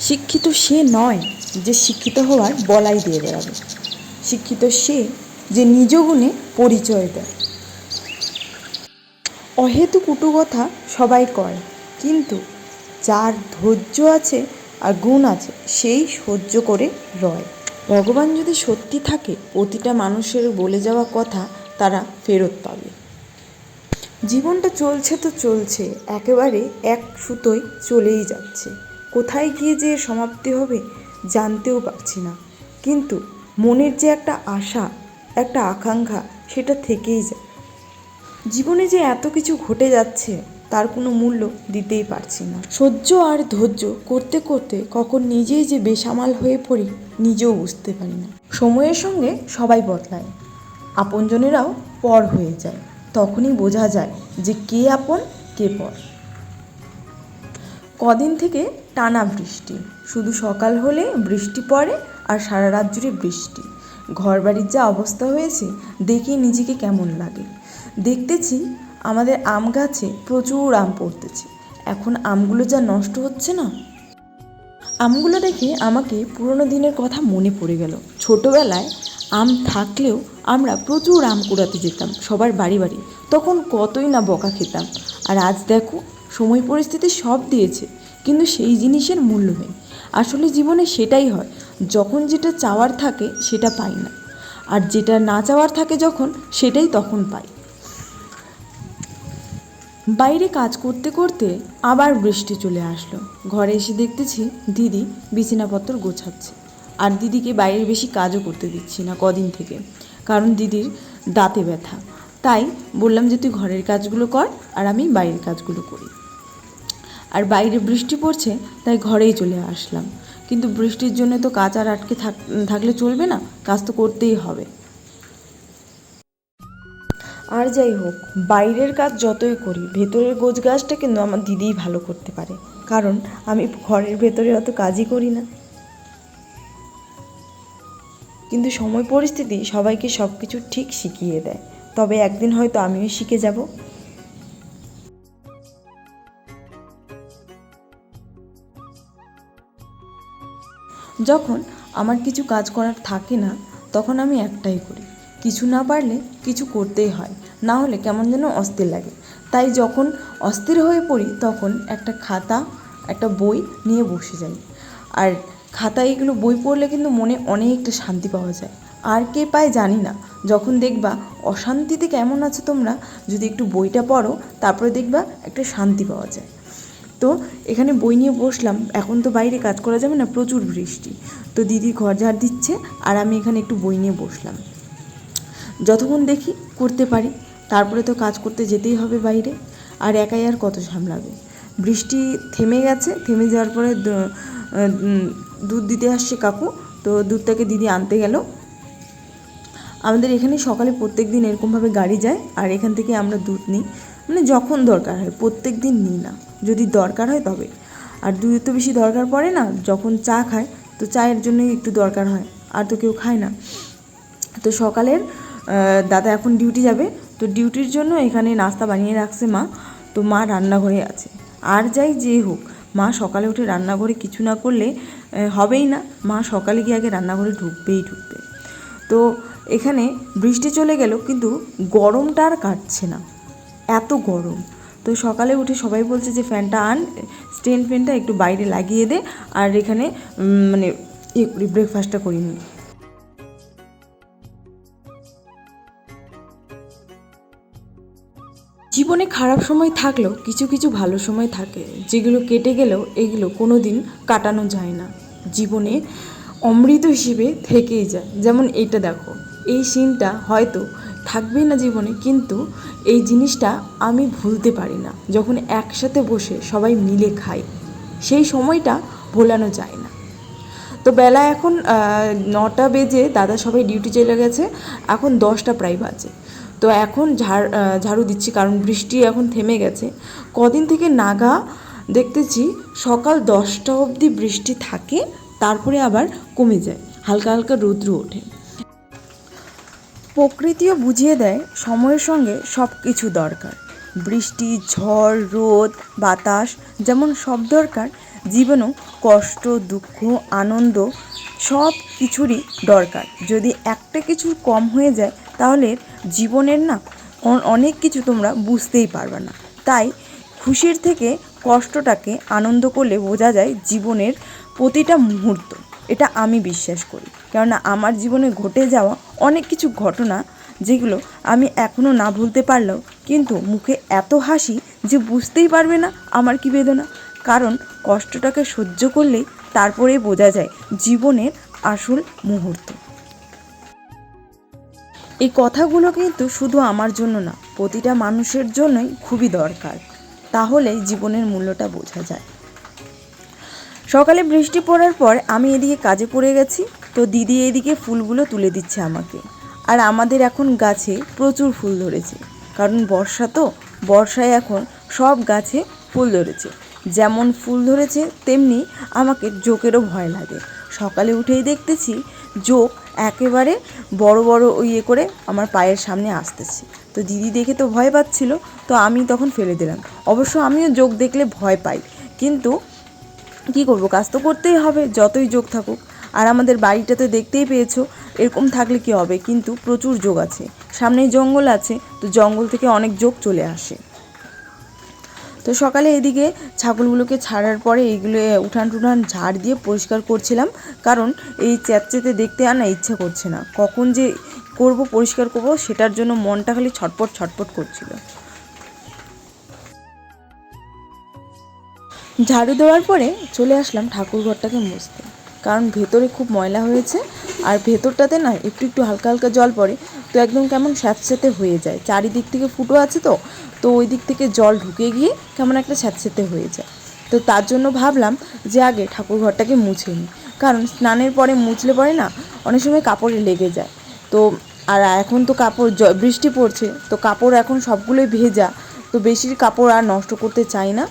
শিক্ষিত সে নয় যে শিক্ষিত হওয়ার বলাই দিয়ে বেড়াবে। শিক্ষিত সে যে নিজ গুণে পরিচয় দেয়। অহেতু কুটু কথা সবাই কয় কিন্তু যার ধৈর্য আছে আর গুণ আছে, সেই সহ্য করে রয়। ভগবান যদি সত্যি থাকে, প্রতিটা মানুষের বলে যাওয়া কথা তারা ফেরত পাবে। জীবনটা চলছে তো চলছে, একেবারে এক সুতোয় চলেই যাচ্ছে। কোথায় গিয়ে যে সমাপ্তি হবে জানতেও পারছি না। কিন্তু মনের যে একটা আশা, একটা আকাঙ্ক্ষা, সেটা থেকেই যায়। জীবনে যে এত কিছু ঘটে যাচ্ছে, তার কোনো মূল্য দিতেই পারছি না। সহ্য আর ধৈর্য করতে করতে কখন নিজেই যে বেসামাল হয়ে পড়ি, নিজেও বুঝতে পারি না। সময়ের সঙ্গে সবাই বদলায়। আপনজনেরাও পর হয়ে যায়। তখনই বোঝা যায় যে কে আপন, কে পর। কদিন থেকে টানা বৃষ্টি। শুধু সকাল হলে বৃষ্টি পড়ে আর সারা রাত জুড়ে বৃষ্টি। ঘরবাড়ির যা অবস্থা হয়েছে, দেখে নিজেকে কেমন লাগে। দেখতেছি আমাদের আম গাছে প্রচুর আম পড়তেছে। এখন আমগুলো যা নষ্ট হচ্ছে না? আমগুলো দেখে আমাকে পুরনো দিনের কথা মনে পড়ে গেল। ছোটবেলায় আম থাকলেও আমরা প্রচুর আম কুড়াতে যেতাম, সবার বাড়ি বাড়ি। তখন কতই না বকা খেতাম। আর আজ দেখো সময় পরিস্থিতি সব দিয়েছে, কিন্তু সেই জিনিসের মূল্য নেই। আসলে জীবনে সেটাই হয়, যখন যেটা চাওয়ার থাকে সেটা পাই না, আর যেটা না চাওয়ার থাকে যখন সেটাই তখন পাই। বাইরে কাজ করতে করতে আবার বৃষ্টি চলে আসলো। ঘরে এসে দেখতেছি দিদি বিছানাপত্র গোছাচ্ছে, আর দিদিকে বাইরে বেশি কাজও করতে দিচ্ছি না কদিন থেকে, কারণ দিদির দাঁতে ব্যথা। তাই বললাম যে তুই ঘরের কাজগুলো কর, আর আমি বাইরের কাজগুলো করি। আর বাইরে বৃষ্টি পড়ছে, তাই ঘরেই চলে আসলাম। কিন্তু বৃষ্টির জন্য তো কাজ আর আটকে থাক, থাকলে চলবে না, কাজ তো করতেই হবে। আর যাই হোক, বাইরের কাজ যতই করি, ভেতরের গোছ গাছটা কিন্তু আমার দিদিই ভালো করতে পারে। কারণ আমি ঘরের ভেতরে অত কাজই করি না। কিন্তু সময় পরিস্থিতি সবাইকে সব কিছু ঠিক শিখিয়ে দেয়। তবে একদিন হয়তো আমিও শিখে যাব। যখন আমার কিছু কাজ করার থাকে না, তখন আমি একটাই করি। কিছু না পারলে কিছু করতেই হয়, না হলে কেমন যেন অস্থির লাগে। তাই যখন অস্থির হয়ে পড়ি, তখন একটা খাতা, একটা বই নিয়ে বসে যাই। আর খাতা এগুলো বই পড়লে কিন্তু মনে অনেকটা শান্তি পাওয়া যায়। আর কে পায় জানি না। যখন দেখবা অশান্তিতে কেমন আছো তোমরা, যদি একটু বইটা পড়ো, তারপরে দেখবা একটা শান্তি পাওয়া যায়। তো এখানে বই নিয়ে বসলাম। এখন তো বাইরে কাজ করা যাবে না, প্রচুর বৃষ্টি। তো দিদি ঘর ঝাড় দিচ্ছে আর আমি এখানে একটু বই নিয়ে বসলাম। যতক্ষণ দেখি করতে পারি, তারপরে তো কাজ করতে যেতেই হবে বাইরে। আর একাই আর কত সামলাবে? বৃষ্টি থেমে গেছে, থেমে যাওয়ার পরে দুধ দিতে আসছে কাকু। তো দুধটাকে দিদি আনতে গেল। আমাদের এখানে সকালে প্রত্যেক দিন এরকমভাবে গাড়ি যায়, আর এখান থেকে আমরা দুধ নিই। মানে যখন দরকার হয়, প্রত্যেক দিন নিই না। যদি দরকার হয় তবে। আর দুধের তো বেশি দরকার পড়ে না, যখন চা খায়, তো চায়ের জন্যই একটু দরকার হয়, আর তো কেউ খায় না। তো সকালের দাদা এখন ডিউটি যাবে, তো ডিউটির জন্য এখানে নাস্তা বানিয়ে রাখছে মা, তো মা রান্নাঘরে আছে। আর যাই যে হোক, মা সকালে উঠে রান্নাঘরে কিছু না করলে হবেই না, মা সকালে গিয়ে আগে রান্নাঘরে ঢুকবেই ঢুকবে। তো এখানে বৃষ্টি চলে গেল, কিন্তু গরমটা আর কাটছে না, এত গরম। তো সকালে উঠে সবাই বলছে যে, ফ্যানটা আন স্ট্যান্ড ফ্যানটা একটু বাইরে লাগিয়ে দে। আর এখানে মানে ইয়ে করি ব্রেকফাস্টটা করি নি। জীবনে খারাপ সময় থাকলেও কিছু কিছু ভালো সময় থাকে, যেগুলো কেটে গেলেও এগুলো কোনো দিন কাটানো যায় না। জীবনে অমৃত হিসেবে থেকেই যায়। যেমন এটা দেখো, এই সিনটা হয়তো থাকবেই না জীবনে, কিন্তু এই জিনিসটা আমি ভুলতে পারি না। যখন একসাথে বসে সবাই মিলে খাই, সেই সময়টা ভোলানো যায় না। তো বেলা এখন নটা বেজে দাদা সবাই ডিউটি চলে গেছে, এখন দশটা প্রায় বাজে। তো এখন ঝাড় ঝাড়ু দিচ্ছি, কারণ বৃষ্টি এখন থেমে গেছে। কদিন থেকে নাগা দেখতেছি, সকাল দশটা অবধি বৃষ্টি থাকে, তারপরে আবার কমে যায়, হালকা হালকা রৌদ্র ওঠে। প্রকৃতিও বুঝিয়ে দেয় সময়ের সঙ্গে সব কিছু দরকার। বৃষ্টি, ঝড়, রোদ, বাতাস যেমন সব দরকার, জীবনেও কষ্ট, দুঃখ, আনন্দ সব কিছুরই দরকার। যদি একটা কিছু কম হয়ে যায়, তাহলে জীবনের না অনেক কিছু তোমরা বুঝতেই পারবে না। তাই খুশির থেকে কষ্টটাকে আনন্দ করলে বোঝা যায় জীবনের প্রতিটা মুহূর্ত। এটা আমি বিশ্বাস করি। কেননা আমার জীবনে ঘটে যাওয়া অনেক কিছু ঘটনা যেগুলো আমি এখনও না ভুলতে পারলেও কিন্তু মুখে এত হাসি যে বুঝতেই পারবে না আমার কি বেদনা। কারণ কষ্টটাকে সহ্য করলেই তারপরেই বোঝা যায় জীবনের আসল মুহূর্ত। এই কথাগুলো কিন্তু শুধু আমার জন্য না, প্রতিটা মানুষের জন্যই খুবই দরকার। তাহলেই জীবনের মূল্যটা বোঝা যায়। সকালে বৃষ্টি পড়ার পর আমি এদিকে কাজে পড়ে গেছি, তো দিদি এদিকে ফুলগুলো তুলে দিচ্ছে আমাকে। আর আমাদের এখন গাছে প্রচুর ফুল ধরেছে, কারণ বর্ষা তো, বর্ষায় এখন সব গাছে ফুল ধরেছে। যেমন ফুল ধরেছে, তেমনি আমাকে জোকেরও ভয় লাগে। সকালে উঠেই দেখতেছি জোক একেবারে বড় বড় ইয়ে করে আমার পায়ের সামনে আসতেছে। তো দিদি দেখে তো ভয় পাচ্ছিল, তো আমি তখন ফেলে দিলাম। অবশ্য আমিও জোক দেখলে ভয় পাই, কিন্তু কী করব? কাজ তো করতেই হবে, যতই যোগ থাকুক। আর আমাদের বাড়িটাতে দেখতেই পেয়েছ, এরকম থাকলে কি হবে? কিন্তু প্রচুর যোগ আছে। সামনেই জঙ্গল আছে, তো জঙ্গল থেকে অনেক যোগ চলে আসে। তো সকালে এদিকে ছাগলগুলোকে ছাড়ার পরে এইগুলো উঠান টুঠান ঝাড় দিয়ে পরিষ্কার করছিলাম, কারণ এই চ্যাপচেতে দেখতে আর না ইচ্ছা করছে না। কখন যে করব, পরিষ্কার করব, সেটার জন্য মনটা খালি ছটপট ছটপট করছিল। ঝাড়ু দেওয়ার পরে চলে আসলাম ঠাকুর ঘরটাকে মুছতে। কারণ ভেতরে খুব ময়লা হয়েছে, আর ভেতরটাতে না একটু একটু হালকা হালকা জল পড়ে, তো একদম কেমন স্যাঁতস্যাঁতে হয়ে যায়। চারিদিক থেকে ফুটো আছে তো তো ওই দিক থেকে জল ঢুকে গিয়ে কেমন একটা স্যাঁতস্যাঁতে হয়ে যায়। তো তার জন্য ভাবলাম যে আগে ঠাকুর ঘরটাকে মুছে নিই। কারণ স্নানের পরে মুছলে পরে না অনেক সময় কাপড়ে লেগে যায়। তো আর এখন তো কাপড় বৃষ্টি পড়ছে, তো কাপড় এখন সবগুলোই ভেজা, তো বেশি কাপড় আর নষ্ট করতে চাই না।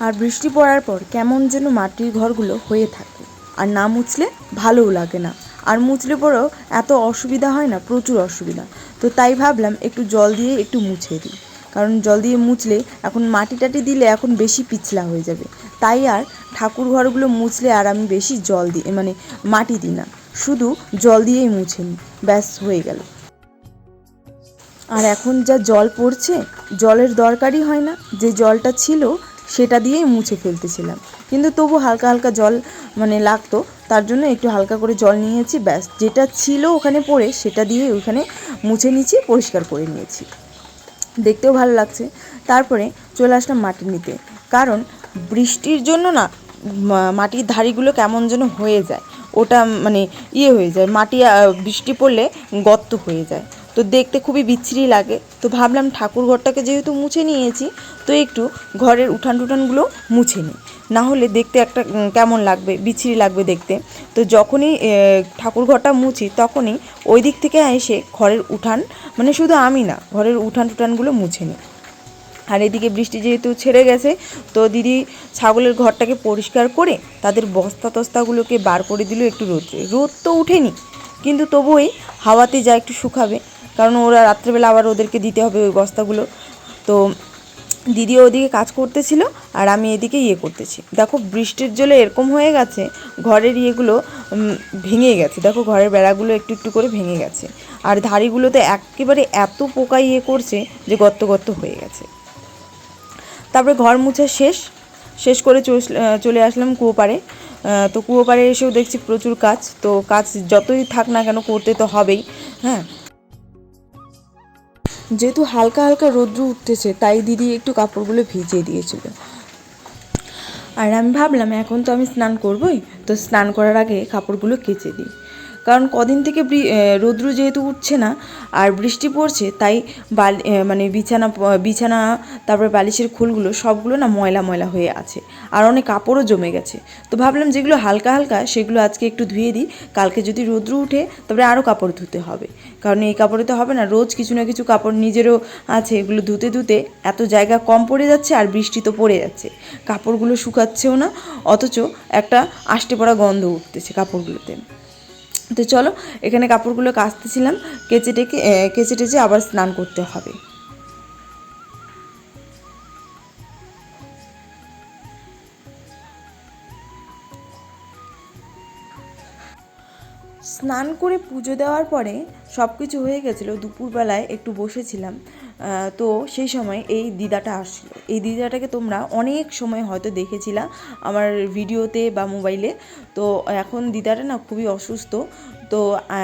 আর বৃষ্টি পড়ার পর কেমন যেন মাটির ঘরগুলো হয়ে থাকে। আর না মুছলে ভালোও লাগে না। আর মুছলে পরেও এত অসুবিধা হয় না, প্রচুর অসুবিধা। তো তাই ভাবলাম একটু জল দিয়ে একটু মুছে দিই। কারণ জল দিয়ে মুছলে এখন মাটি টাটি দিলে এখন বেশি পিছলা হয়ে যাবে। তাই আর ঠাকুর ঘরগুলো মুছলে আর আমি বেশি জল দিই মানে মাটি দিই না। শুধু জল দিয়েই মুছে নিই। ব্যাস, হয়ে গেল। আর এখন যা জল পড়ছে, জলের দরকারই হয় না। যে জলটা ছিল সেটা দিয়েই মুছে ফেলতেছিলাম। কিন্তু তবু হালকা হালকা জল মানে লাগতো, তার জন্য একটু হালকা করে জল নিয়েছি, ব্যাস। যেটা ছিল ওখানে পড়ে, সেটা দিয়ে ওখানে মুছে নিয়েছি, পরিষ্কার করে নিয়েছি। দেখতেও ভালো লাগছে। তারপরে চলে আসলাম মাটি নিতে। কারণ বৃষ্টির জন্য না মাটির ধারিগুলো কেমন যেন হয়ে যায়। ওটা মানে ইয়ে হয়ে যায়। মাটি বৃষ্টি পড়লে গর্ত হয়ে যায়। তো দেখতে খুবই বিচ্ছিরি লাগে। তো ভাবলাম ঠাকুর ঘরটাকে যেহেতু মুছে নিয়েছি, তো একটু ঘরের উঠান টুঠানগুলো মুছে নিই। না হলে দেখতে একটা কেমন লাগবে, বিচ্ছিরি লাগবে দেখতে। তো যখনই ঠাকুর ঘরটা মুছি, তখনই ওই দিক থেকে এসে ঘরের উঠান মানে শুধু আমি না, ঘরের উঠান টুঠানগুলো মুছে নিই। আর এদিকে বৃষ্টি যেহেতু ছেড়ে গেছে, তো দিদি ছাগলের ঘরটাকে পরিষ্কার করে তাদের বস্তা তস্তাগুলোকে বার করে দিল একটু রোদ্রে। রোদ তো উঠেনি কিন্তু তবুই হাওয়াতে যা একটু শুকাবে। কারণ ওরা রাত্রেবেলা আবার ওদেরকে দিতে হবে ওই বস্তাগুলো। তো দিদি ওদিকে কাজ করতেছিল আর আমি এদিকে ইয়ে করতেছি। দেখো বৃষ্টির জলে এরকম হয়ে গেছে, ঘরের ইয়েগুলো ভেঙে গেছে। দেখো ঘরের বেড়াগুলো একটু একটু করে ভেঙে গেছে। আর ধারিগুলোতে একেবারে এত পোকা ইয়ে করছে যে গর্ত গর্ত হয়ে গেছে। তারপরে ঘর মুছা শেষ। শেষ করে চলে আসলাম কুয়োপাড়ে। তো কুয়োপাড়ে এসেও দেখছি প্রচুর কাজ। তো কাজ যতই থাক না কেন করতে তো হবেই। হ্যাঁ যেহেতু হালকা হালকা রৌদ্র উঠতেছে, তাই দিদি একটু কাপড়গুলো ভিজিয়ে দিয়েছিল। আর আমি ভাবলাম, এখন তো আমি স্নান করবই, তো স্নান করার আগে কাপড়গুলো কেচে দিই। কারণ কদিন থেকে রৌদ্র যেহেতু উঠছে না, আর বৃষ্টি পড়ছে, তাই বালি মানে বিছানা বিছানা, তারপরে বালিশের খোলগুলো সবগুলো না ময়লা ময়লা হয়ে আছে, আর অনেক কাপড়ও জমে গেছে। তো ভাবলাম যেগুলো হালকা হালকা, সেগুলো আজকে একটু ধুয়ে দিই, কালকে যদি রৌদ্র উঠে, তারপরে আরও কাপড় ধুতে হবে। কারণ এই কাপড়ে তো হবে না, রোজ কিছু না কিছু কাপড় নিজেরও আছে, এগুলো ধুতে ধুতে এত জায়গা কম পড়ে যাচ্ছে, আর বৃষ্টি তো পড়ে যাচ্ছে। কাপড়গুলো শুকাচ্ছেও না, অথচ একটা আষ্টে পড়া গন্ধ উঠতেছে কাপড়গুলোতে। তো চলো, এখানে কাপড়গুলো কাচতেছিলাম, কেচে টেকে কেচে টেচে আবার স্নান করতে হবে। স্নান করে পুজো দেওয়ার পরে সব কিছু হয়ে গেছিল, দুপুরবেলায় একটু বসেছিলাম। তো সেই সময় এই দিদাটা আসলো। এই দিদাটাকে তোমরা অনেক সময় হয়তো দেখেছিলা আমার ভিডিওতে বা মোবাইলে। তো এখন দিদাটা না খুবই অসুস্থ। তো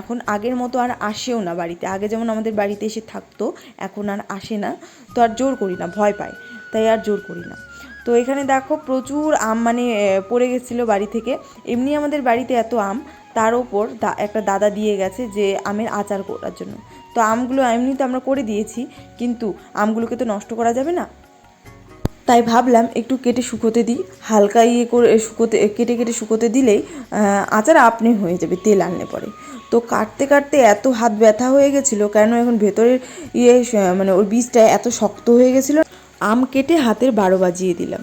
এখন আগের মতো আর আসেও না বাড়িতে। আগে যেমন আমাদের বাড়িতে এসে থাকতো, এখন আর আসে না। তো আর জোর করি না, ভয় পায়। তাই আর জোর করি না। তো এখানে দেখো প্রচুর আম মানে পড়ে গেছিল বাড়ি থেকে। এমনি আমাদের বাড়িতে এত আম, তার ওপর একটা দাদা দিয়ে গেছে যে আমের আচার করার জন্য। তো আমগুলো এমনিতে আমরা করে দিয়েছি, কিন্তু আমগুলোকে তো নষ্ট করা যাবে না। তাই ভাবলাম একটু কেটে শুকোতে দিই, হালকা ইয়ে করে শুকোতে, কেটে কেটে শুকোতে দিলেই আচার আপনি হয়ে যাবে তেল আনলে পরে। তো কাটতে কাটতে এত হাত ব্যথা হয়ে গেছিল, কেন এখন ভেতরের ইয়ে মানে ওর বীজটা এত শক্ত হয়ে গেছিল, আম কেটে হাতের বারো বাজিয়ে দিলাম।